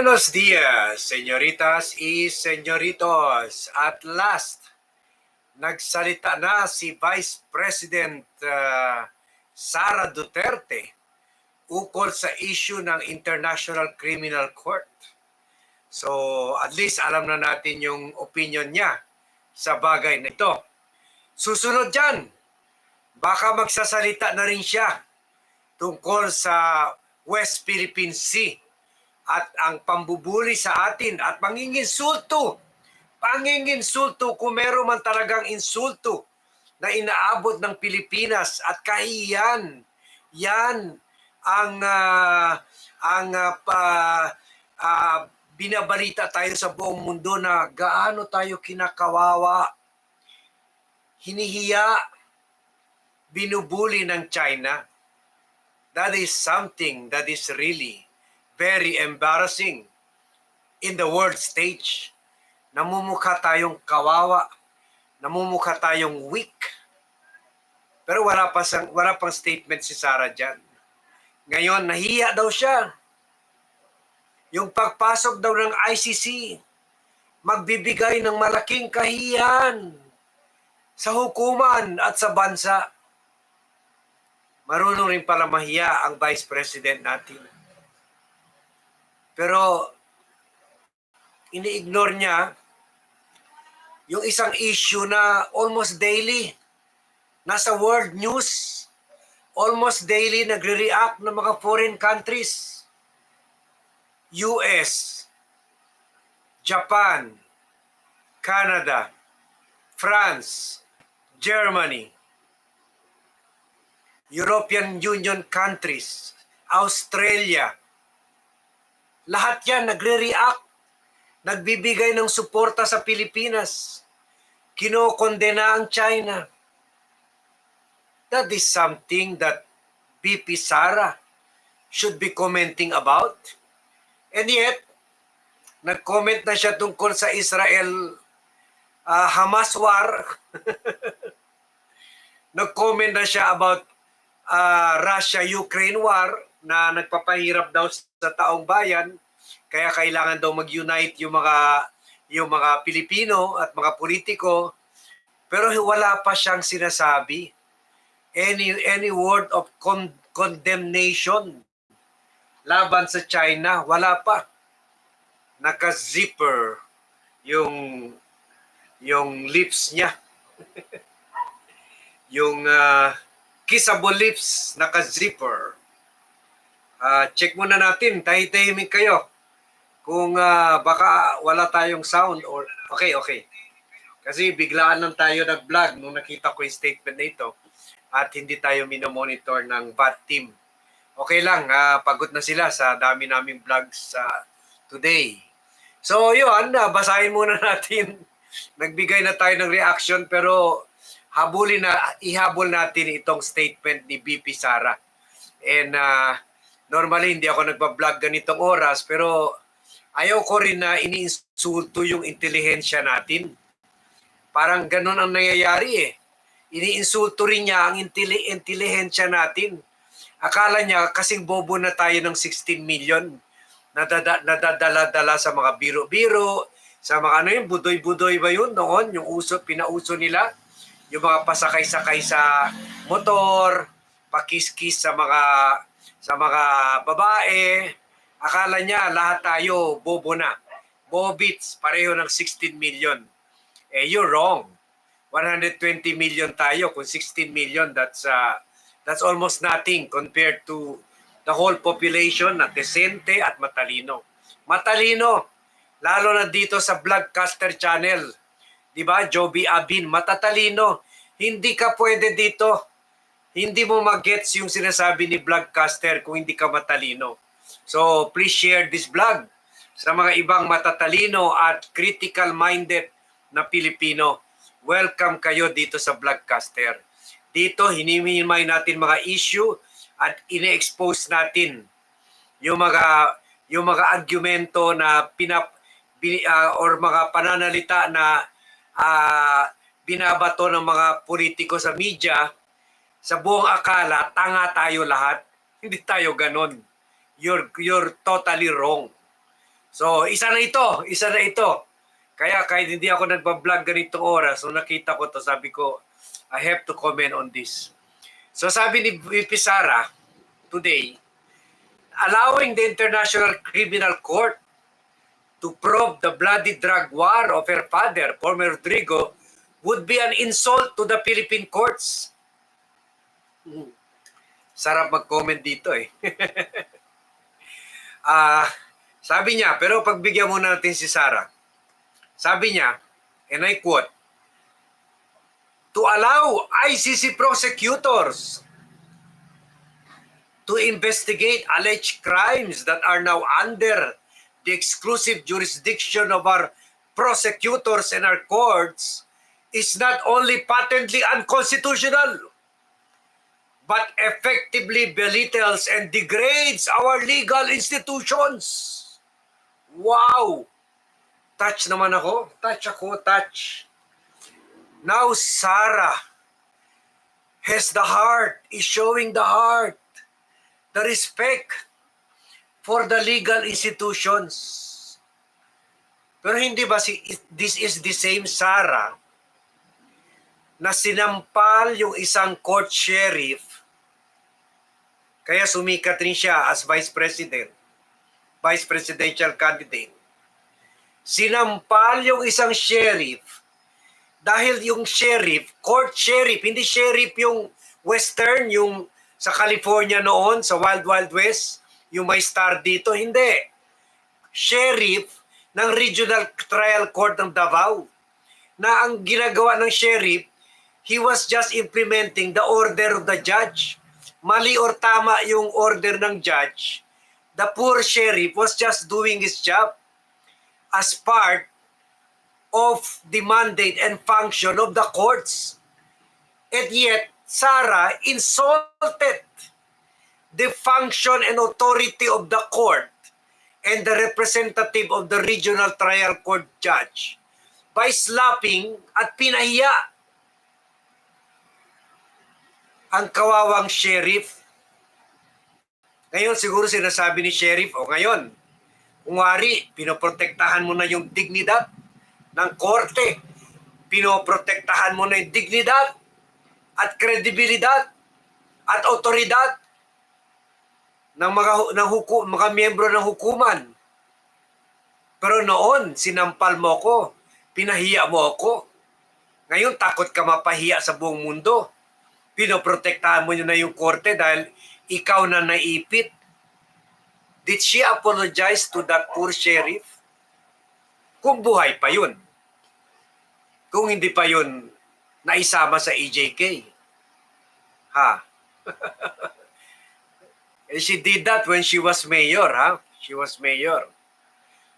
Buenos dias, señoritas y señoritos. At last, nagsalita na si Vice President uh, Sara Duterte ukol sa issue ng International Criminal Court. So, at least alam na natin yung opinion niya sa bagay na ito. Susunod dyan, baka magsasalita na rin siya tungkol sa West Philippine Sea at ang pambubuli sa atin at manginginsulto. Panginginsulto kung meron man talagang insulto na inaabot ng Pilipinas at kahiyan. Yan ang ah, ang ah, pa, ah, binabalita tayo sa buong mundo na gaano tayo kinakawawa, hinihiya, binubuli ng China. That is something that is really very embarrassing in the world stage. Namumukha tayong kawawa, namumukha tayong weak. Pero wala pa sang, wala pang statement si Sarah diyan. Ngayon nahiya daw siya. Yung pagpasok daw ng ICC, magbibigay ng malaking kahiyan sa hukuman at sa bansa. Marunong rin pala mahiya ang Vice President natin. Pero ini-ignore niya yung isang issue na almost daily nasa world news. Almost daily nagre-react ng mga foreign countries. US, Japan, Canada, France, Germany, European Union countries, Australia, lahat yan nagre-react, nagbibigay ng suporta sa Pilipinas. Kinokondena ang China. That is something that BP Sara should be commenting about. And yet, nag-comment na siya tungkol sa Israel ah, Hamas war. nag-comment na siya about ah, Russia-Ukraine war na nagpapahirap daw sa taong bayan kaya kailangan daw mag-unite yung mga yung mga Pilipino at mga politiko. Pero wala pa siyang sinasabi. Any any word of con- condemnation laban sa China wala pa. Naka-zipper yung yung lips niya. Yung ah, kissable lips naka-zipper Ah, check muna natin, tahitahimik kayo. Kung ah, baka wala tayong sound or okay, okay. Kasi biglaan lang tayo nag-vlog nung nakita ko yung statement na ito at hindi tayo minomonitor ng VAT team. Okay lang, ah, pagod na sila sa dami naming vlogs sa today. So yun, ah, basahin muna natin. Nagbigay na tayo ng reaction pero habulin na ihabol natin itong statement ni BP Sara. And ah, normally hindi ako nagba-vlog ganitong oras pero ayaw ko rin na iniinsulto yung intelihensya natin. Parang ganun ang nangyayari eh. Iniinsulto rin niya ang intili- intelihensya natin. Akala niya kasing bobo na tayo ng 16 million nadada, nadadala-dala sa mga biro-biro, sa mga ano yun, budoy-budoy ba yun noon, yung uso, pinauso nila, yung mga pasakay-sakay sa motor, pakiskis sa mga sa mga babae. Akala niya lahat tayo bobo na. Bobits, pareho ng 16 million. Eh, you're wrong. 120 million tayo. Kung 16 million, that's, uh, that's almost nothing compared to the whole population na desente at matalino. Matalino, lalo na dito sa Vlogcaster Channel. Di ba? Joby Abin, matatalino. Hindi ka pwede dito hindi mo mag-gets yung sinasabi ni vlogcaster kung hindi ka matalino. So please share this vlog sa mga ibang matatalino at critical-minded na Pilipino. Welcome kayo dito sa vlogcaster. Dito hinimimay natin mga issue at ine-expose natin yung mga yung mga argumento na pinap ah, or mga pananalita na ah, binabato ng mga politiko sa media sa buong akala, tanga tayo lahat. Hindi tayo ganon. You're, you're totally wrong. So, isa na ito, isa na ito. Kaya kahit hindi ako nagbablog ganitong oras, so nakita ko to, sabi ko, I have to comment on this. So sabi ni Sara today, allowing the International Criminal Court to probe the bloody drug war of her father, former Rodrigo, would be an insult to the Philippine courts. Sarap mag-comment dito eh. Ah, sabi niya, pero pagbigyan muna natin si Sara. Sabi niya, and I quote, to allow ICC prosecutors to investigate alleged crimes that are now under the exclusive jurisdiction of our prosecutors and our courts is not only patently unconstitutional, but effectively belittles and degrades our legal institutions. Wow! Touch naman ako. Touch ako, touch. Now Sarah has the heart, is showing the heart, the respect for the legal institutions. Pero hindi ba si this is the same Sarah na sinampal yung isang court sheriff kaya sumikat rin siya as vice president, vice presidential candidate. Sinampal yung isang sheriff dahil yung sheriff, court sheriff, hindi sheriff yung western, yung sa California noon, sa Wild Wild West, yung may star dito, hindi. Sheriff ng Regional Trial Court ng Davao na ang ginagawa ng sheriff, he was just implementing the order of the judge. Mali or tama yung order ng judge, the poor sheriff was just doing his job as part of the mandate and function of the courts. And yet, Sarah insulted the function and authority of the court and the representative of the regional trial court judge by slapping at pinahiya ang kawawang sheriff. Ngayon siguro sinasabi ni sheriff, o ngayon, kung wari, pinoprotektahan mo na yung dignidad ng korte. Pinoprotektahan mo na yung dignidad at kredibilidad at otoridad ng mga ng huku, mga miyembro ng hukuman. Pero noon, sinampal mo ko, pinahiya mo ako. Ngayon, takot ka mapahiya sa buong mundo. Pinoprotektahan mo na yung korte dahil ikaw na naipit. Did she apologize to that poor sheriff? Kung buhay pa yun. Kung hindi pa yun naisama sa EJK. Ha? She did that when she was mayor, ha? She was mayor.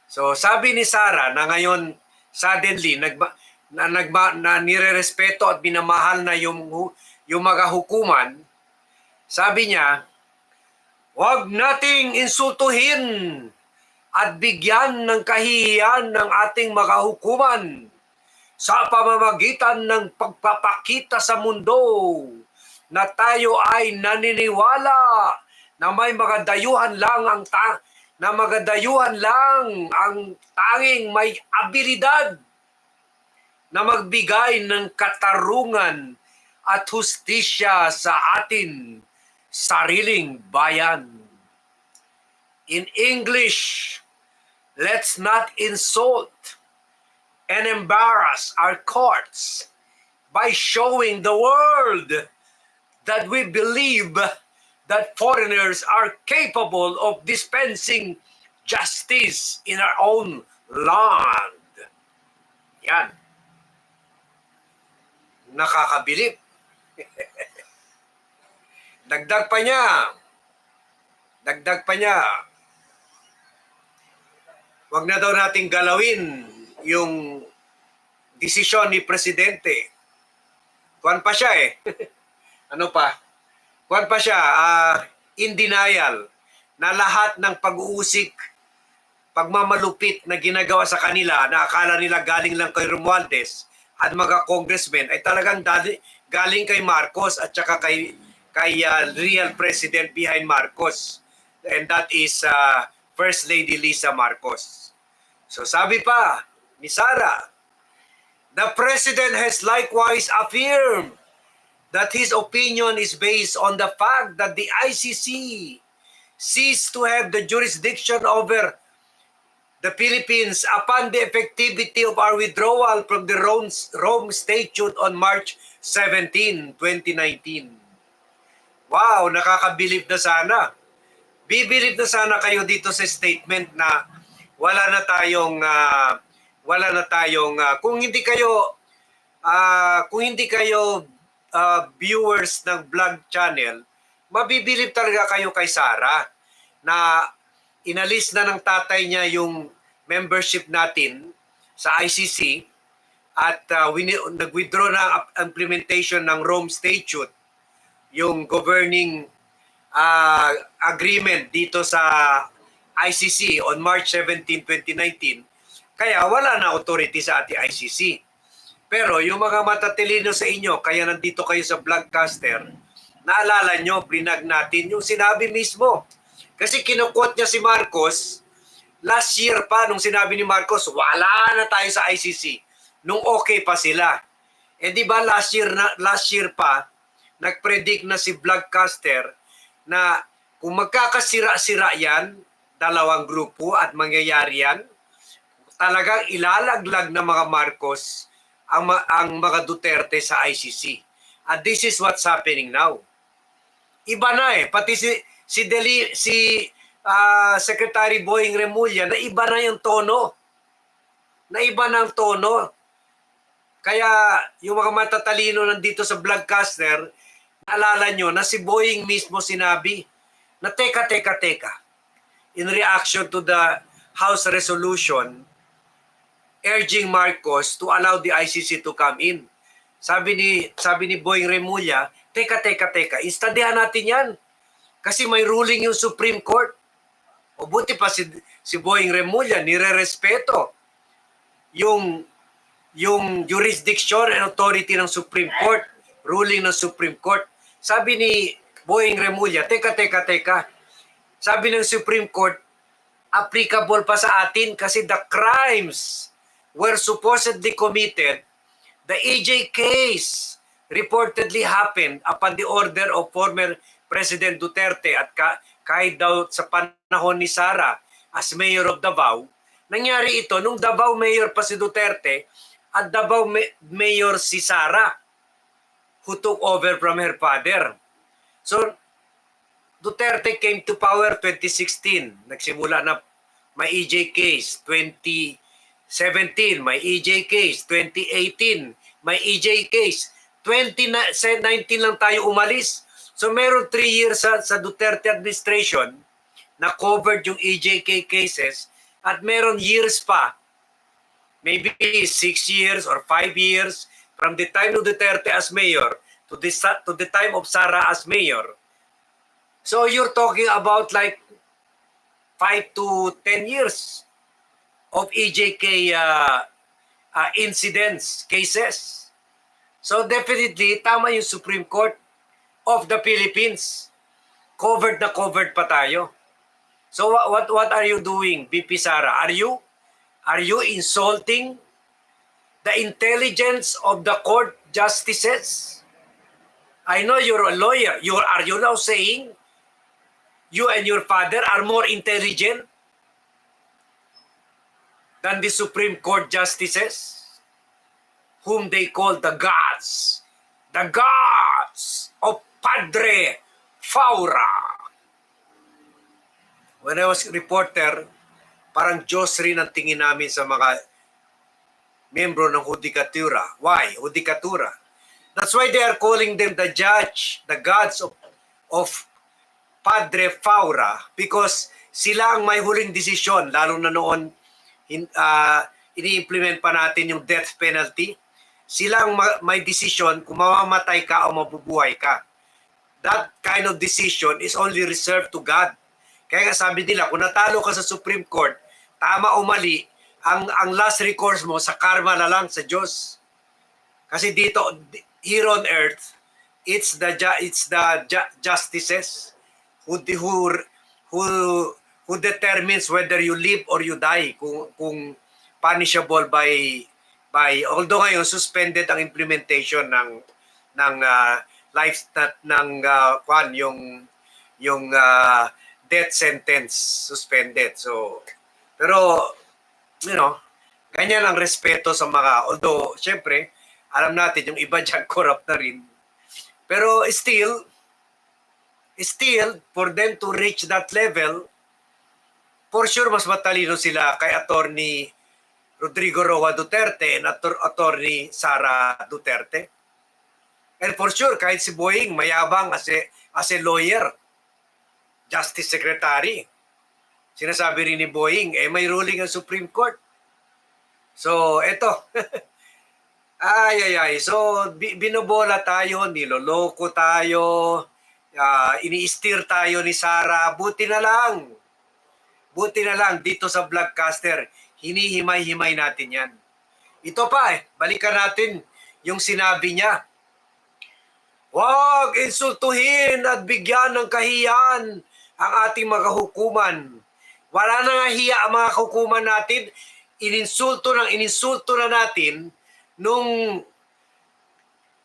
So sabi ni Sara na ngayon suddenly nagba, na nagba, na nirerespeto at binamahal na yung yung mga hukuman, sabi niya, Huwag nating insultuhin at bigyan ng kahihiyan ng ating mga hukuman sa pamamagitan ng pagpapakita sa mundo na tayo ay naniniwala na may mga dayuhan lang ang ta na mga dayuhan lang ang tanging may abilidad na magbigay ng katarungan at hustisya sa atin sariling bayan. In English, let's not insult and embarrass our courts by showing the world that we believe that foreigners are capable of dispensing justice in our own land. Yan. Nakakabilib. Dagdag pa niya. Dagdag pa niya. Huwag na daw nating galawin yung desisyon ni Presidente. Kuwan pa siya eh. ano pa? Kuwan pa siya, ah, in denial na lahat ng pag-uusik, pagmamalupit na ginagawa sa kanila na akala nila galing lang kay Romualdez at mga congressmen ay talagang dali, galing kay Marcos at saka kay kay ah, real president behind Marcos and that is ah, First Lady Lisa Marcos. So sabi pa ni Sara, the president has likewise affirmed that his opinion is based on the fact that the ICC ceased to have the jurisdiction over the Philippines upon the effectivity of our withdrawal from the Rome, Rome Statute on March 17, 2019. Wow, nakakabilib na sana. Bibilib na sana kayo dito sa statement na wala na tayong ah, wala na tayong ah, kung hindi kayo ah, kung hindi kayo ah, viewers ng vlog channel, mabibilib talaga kayo kay Sara na inalis na ng tatay niya yung membership natin sa ICC at uh, wini- nag-withdraw na implementation ng Rome Statute, yung governing uh, agreement dito sa ICC on March 17, 2019. Kaya wala na authority sa ating ICC. Pero yung mga matatalino sa inyo, kaya nandito kayo sa vlogcaster, naalala nyo, brinag natin yung sinabi mismo. Kasi kinukwot niya si Marcos, last year pa, nung sinabi ni Marcos, wala na tayo sa ICC. Nung okay pa sila. Eh di ba last year, na, last year pa, nag-predict na si Vlogcaster na kung magkakasira-sira yan, dalawang grupo at mangyayari yan, talagang ilalaglag ng mga Marcos ang, ang mga Duterte sa ICC. And this is what's happening now. Iba na eh. Pati si, si, Deli, si ah, Secretary Boying Remulla, na iba na yung tono. Na iba ang tono. Kaya yung mga matatalino nandito sa vlogcaster, naalala nyo na si Boying mismo sinabi na teka, teka, teka. In reaction to the House resolution urging Marcos to allow the ICC to come in. Sabi ni sabi ni Boying Remulla, teka, teka, teka, istadihan natin yan. Kasi may ruling yung Supreme Court. O buti pa si, si Boying Remulla, nire-respeto yung yung jurisdiction and authority ng Supreme Court, ruling ng Supreme Court. Sabi ni Boying Remulla, teka, teka, teka. Sabi ng Supreme Court, applicable pa sa atin kasi the crimes were supposedly committed. The EJ case reportedly happened upon the order of former President Duterte at ka, kahit daw sa panahon ni Sara as mayor of Davao, nangyari ito nung Davao mayor pa si Duterte at Davao ma- mayor si Sara who took over from her father. So, Duterte came to power 2016. Nagsimula na may EJ case 2017, may EJ case 2018, may EJ case 2019 lang tayo umalis. So meron 3 years sa, sa Duterte administration na covered yung EJK cases at meron years pa. Maybe 6 years or 5 years from the time of Duterte as mayor to the, to the time of Sara as mayor. So you're talking about like 5 to 10 years of EJK uh, uh, incidents, cases. So definitely, tama yung Supreme Court of the Philippines. Covered na covered pa tayo. So what, what, are you doing, BP Sara? Are you, are you insulting the intelligence of the court justices? I know you're a lawyer. You are you now saying you and your father are more intelligent than the Supreme Court justices, whom they call the gods, the gods Padre Faura. When I was reporter, parang Diyos rin ang tingin namin sa mga membro ng Judikatura. Why? Judikatura. That's why they are calling them the judge, the gods of, of Padre Faura because sila ang may huling desisyon lalo na noon in, uh, ini-implement pa natin yung death penalty. Sila ang ma- may desisyon kung mamamatay ka o mabubuhay ka. That kind of decision is only reserved to God. Kaya nga sabi nila, kung natalo ka sa Supreme Court, tama o mali, ang, ang last recourse mo sa karma na lang sa Diyos. Kasi dito, here on earth, it's the it's the ju- justices who who who who determines whether you live or you die kung kung punishable by by although ngayon suspended ang implementation ng ng uh, life na, ng uh, kwan yung yung uh, death sentence suspended. So pero you know, ganyan ang respeto sa mga although syempre alam natin yung iba diyan corrupt na rin. Pero still still for them to reach that level for sure mas matalino sila kay attorney Rodrigo Roa Duterte and attor- attorney Sara Duterte. And for sure, kahit si Boying mayabang as a, as a lawyer, justice secretary. Sinasabi rin ni Boying, eh may ruling ang Supreme Court. So, eto. ay, ay, ay. So, bi- binobola tayo, niloloko tayo, uh, ini-steer tayo ni Sara. Buti na lang. Buti na lang dito sa Vlogcaster, hinihimay-himay natin yan. Ito pa eh, balikan natin yung sinabi niya. Huwag insultuhin at bigyan ng kahiyan ang ating mga hukuman. Wala na nga hiya ang mga hukuman natin. Ininsulto ng ininsulto na natin nung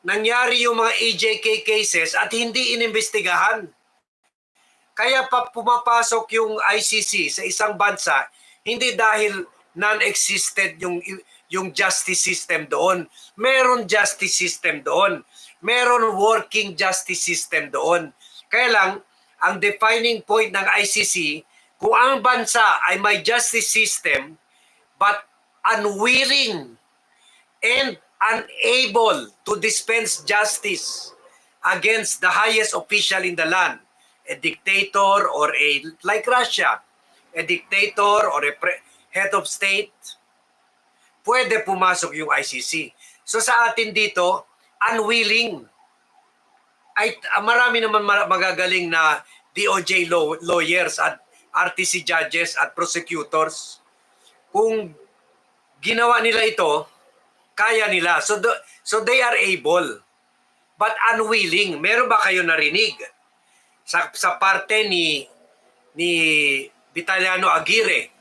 nangyari yung mga EJK cases at hindi inimbestigahan. Kaya pa pumapasok yung ICC sa isang bansa, hindi dahil non-existent yung yung justice system doon. Meron justice system doon. Meron working justice system doon. Kaya lang, ang defining point ng ICC, kung ang bansa ay may justice system but unwilling and unable to dispense justice against the highest official in the land, a dictator or a like Russia, a dictator or a pre- head of state, pwede pumasok yung ICC. So sa atin dito, unwilling. Ay ah, marami naman ma- magagaling na DOJ law- lawyers at RTC judges at prosecutors. Kung ginawa nila ito, kaya nila. So the- so they are able but unwilling. Meron ba kayo narinig? sa sa parte ni ni Vitaliano Aguirre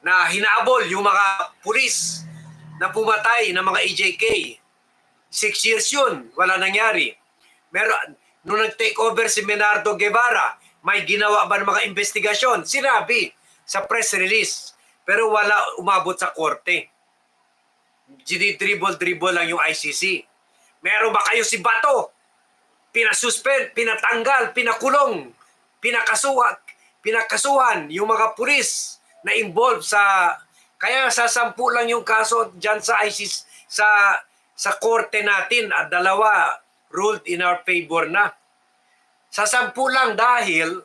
na hinaabol yung mga pulis na pumatay ng mga EJK. Six years yun, wala nangyari. Meron, nung nag-take over si Menardo Guevara, may ginawa ba ng mga investigasyon? Sinabi sa press release. Pero wala umabot sa korte. Dinidribble-dribble lang yung ICC. Meron ba kayo si Bato? pinasuspend, pinatanggal, pinakulong, pinakasuhan, pinakasuhan yung mga pulis na involved sa kaya sa sampu lang yung kaso diyan sa ISIS sa sa korte natin at dalawa ruled in our favor na. Sa sampu lang dahil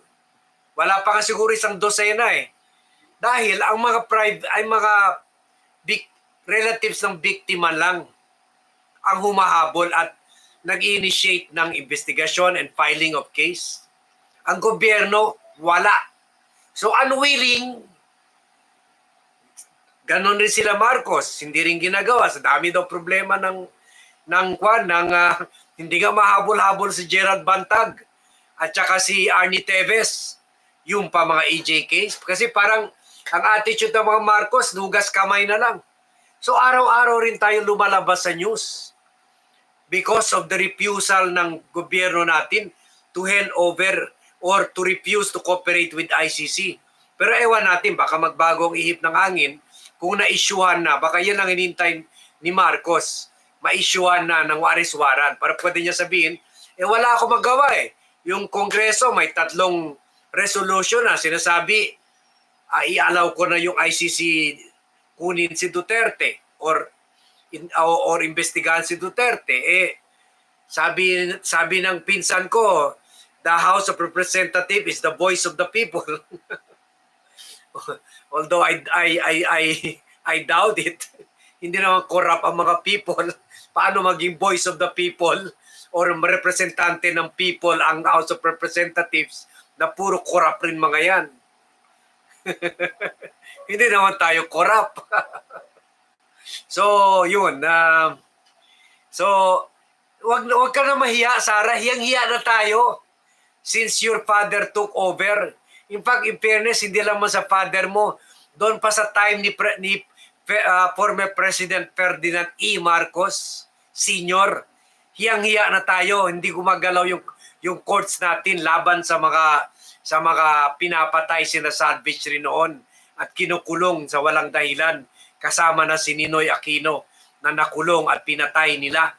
wala pa nga siguro isang dosena eh. Dahil ang mga private ay mga big, relatives ng biktima lang ang humahabol at nag-initiate ng investigasyon and filing of case. Ang gobyerno, wala. So unwilling, ganon rin sila Marcos, hindi rin ginagawa. Sa dami daw problema ng ng kwan, ng ah, hindi nga mahabol-habol si Gerald Bantag at saka si Arnie Teves, yung pa mga case. Kasi parang ang attitude ng mga Marcos, nugas kamay na lang. So araw-araw rin tayo lumalabas sa news because of the refusal ng gobyerno natin to hand over or to refuse to cooperate with ICC. Pero ewan natin, baka magbago ang ihip ng hangin kung na-issuehan na, baka yan ang hinintay ni Marcos, ma-issuehan na ng waris warrant. Para pwede niya sabihin, eh wala ako magawa eh. Yung Kongreso may tatlong resolution na sinasabi, uh, i-allow ko na yung ICC kunin si Duterte or in, or, or investigahan si Duterte. Eh sabi sabi ng pinsan ko the House of Representative is the voice of the people although I I I I I doubt it hindi naman corrupt ang mga people paano maging voice of the people or representante ng people ang House of Representatives na puro corrupt rin mga yan hindi naman tayo corrupt So, yun. Um, so, wag, wag ka na mahiya, Sarah. Hiyang-hiya na tayo since your father took over. In fact, in fairness, hindi lang man sa father mo, doon pa sa time ni, Pre- ni ah, former President Ferdinand E. Marcos Sr. Hiyang-hiya na tayo, hindi gumagalaw yung yung courts natin laban sa mga sa mga pinapatay sina Salvage rin noon at kinukulong sa walang dahilan kasama na si Ninoy Aquino na nakulong at pinatay nila.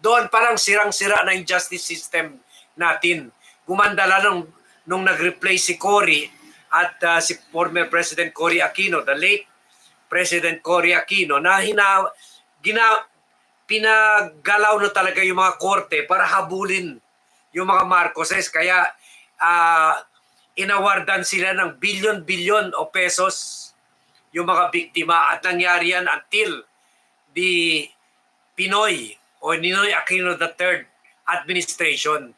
Doon parang sirang-sira na yung justice system natin. Gumanda lang nung, nag-replace si Cory at ah, si former President Cory Aquino, the late President Cory Aquino, na hina, gina, pinaggalaw na talaga yung mga korte para habulin yung mga Marcoses. Kaya ah, inawardan sila ng bilyon-bilyon o pesos yung mga biktima at nangyari yan until the Pinoy o Ninoy Aquino III administration.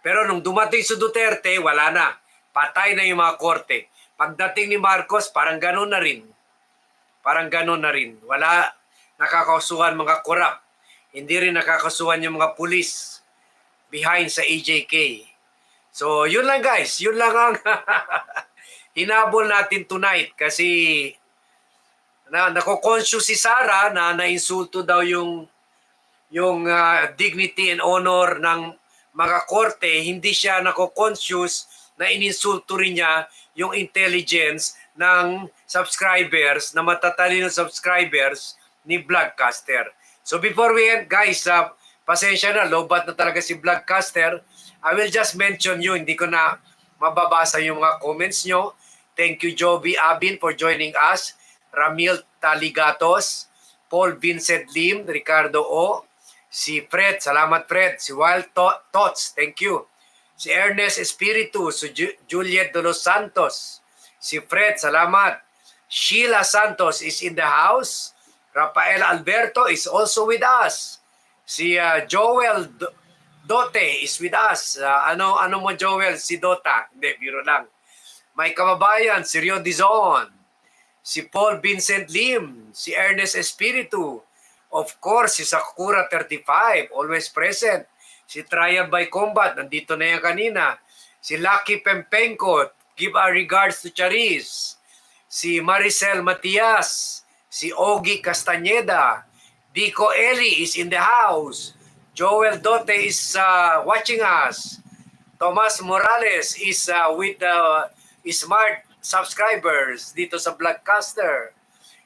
Pero nung dumating si Duterte, wala na. Patay na yung mga korte. Pagdating ni Marcos, parang ganun na rin. Parang ganun na rin. Wala nakakasuhan mga korap. Hindi rin nakakasuhan yung mga pulis behind sa AJK. So, yun lang guys. Yun lang ang hinabol natin tonight kasi na nako-conscious si Sara na nainsulto daw yung yung ah, dignity and honor ng mga korte, hindi siya nako-conscious na ininsulto rin niya yung intelligence ng subscribers, na matatalino subscribers ni Vlogcaster. So before we end, guys, uh, pasensya na, lobat na talaga si Vlogcaster. I will just mention you, hindi ko na mababasa yung mga comments nyo. Thank you, Joby Abin, for joining us. Ramil Taligatos, Paul Vincent Lim, Ricardo O, si Fred, salamat Fred, si Wild Thoughts, thank you. Si Ernest Espiritu, si Ju- Juliet de los Santos, si Fred, salamat. Sheila Santos is in the house. Rafael Alberto is also with us. Si uh, Joel Do- Dote is with us. Uh, ano ano mo Joel si Dota? Hindi, biro lang. May kababayan si Rio Dizon, si Paul Vincent Lim, si Ernest Espiritu, of course si Sakura 35, always present. Si Trial by Combat, nandito na yan kanina. Si Lucky Pempenko, give our regards to Charis. Si Maricel Matias, si Ogie Castañeda, Dico Eli is in the house. Joel Dote is uh, watching us. Tomas Morales is uh, with the smart subscribers dito sa Blackcaster.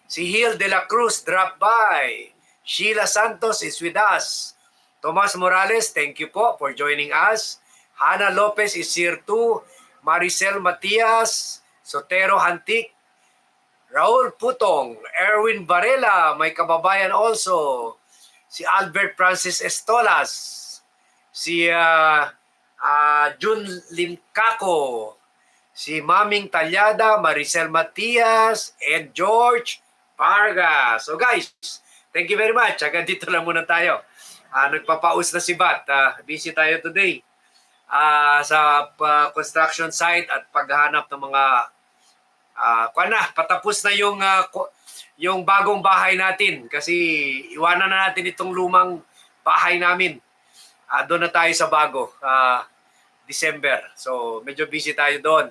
Si Hill de la Cruz drop by. Sheila Santos is with us. Tomas Morales, thank you po for joining us. Hana Lopez is here too. Maricel Matias, Sotero Hantik, Raul Putong, Erwin Varela, may kababayan also. Si Albert Francis Estolas, si uh, uh, Jun Limcaco, si Maming Talyada, Maricel Matias, and George Vargas. So guys, thank you very much. Hanggang dito lang muna tayo. Ah, nagpapaus na si Bat. Ah, busy tayo today ah, sa pa- construction site at paghahanap ng mga ah kuwan na, patapos na yung ku- yung bagong bahay natin kasi iwanan na natin itong lumang bahay namin. Ah, doon na tayo sa bago, ah, December. So medyo busy tayo doon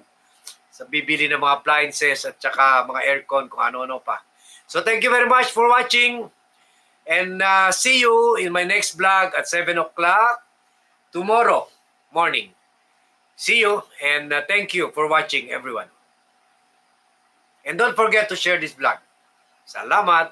sa bibili ng mga appliances at saka mga aircon kung ano-ano pa. So thank you very much for watching and uh, see you in my next vlog at 7 o'clock tomorrow morning. See you and uh, thank you for watching everyone. And don't forget to share this vlog. Salamat!